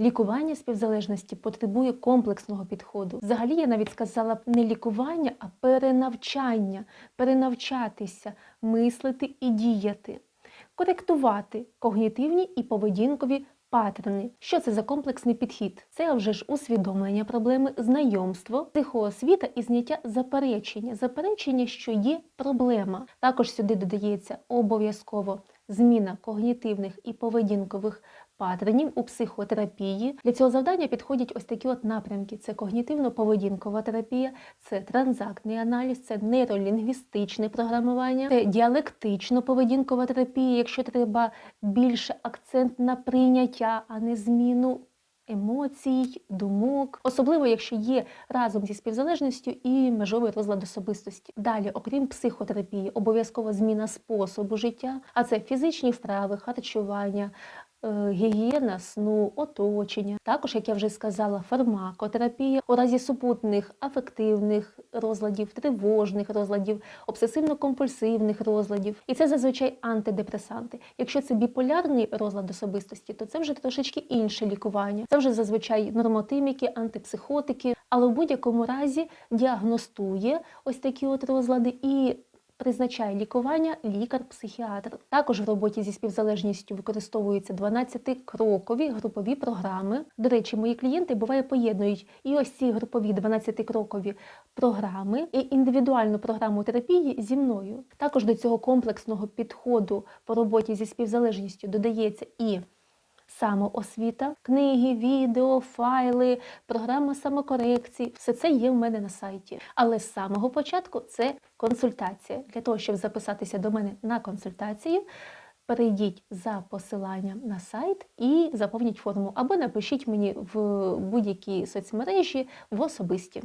Лікування співзалежності потребує комплексного підходу. Взагалі, я навіть сказала б не лікування, а перенавчання, перенавчатися, мислити і діяти, коректувати когнітивні і поведінкові паттерни. Що це за комплексний підхід? Це вже ж усвідомлення проблеми, знайомство, психоосвіта і зняття заперечення. Заперечення, що є проблема. Також сюди додається обов'язково зміна когнітивних і поведінкових паттернів у психотерапії. Для цього завдання підходять ось такі от напрямки: це когнітивно-поведінкова терапія, це транзактний аналіз, це нейролінгвістичне програмування, це діалектично-поведінкова терапія, якщо треба більше акцент на прийняття, а не зміну. Емоцій, думок, особливо якщо є разом зі співзалежністю і межовий розлад особистості. Далі, окрім психотерапії, обов'язкова зміна способу життя, а це фізичні вправи, харчування, гігієна сну, оточення. Також, як я вже сказала, фармакотерапія у разі супутних афективних розладів, тривожних розладів, обсесивно-компульсивних розладів. І це зазвичай антидепресанти. Якщо це біполярний розлад особистості, то це вже трошечки інше лікування. Це вже зазвичай нормотиміки, антипсихотики, але в будь-якому разі діагностує ось такі от розлади і призначає лікування лікар-психіатр. Також в роботі зі співзалежністю використовуються 12-крокові групові програми. До речі, мої клієнти буває поєднують і ось ці групові 12-крокові програми і індивідуальну програму терапії зі мною. Також до цього комплексного підходу по роботі зі співзалежністю додається і самоосвіта, книги, відео, файли, програма самокорекції. Все це є в мене на сайті. Але з самого початку це консультація. Для того, щоб записатися до мене на консультацію, перейдіть за посиланням на сайт і заповніть форму, або напишіть мені в будь-якій соцмережі в особисті.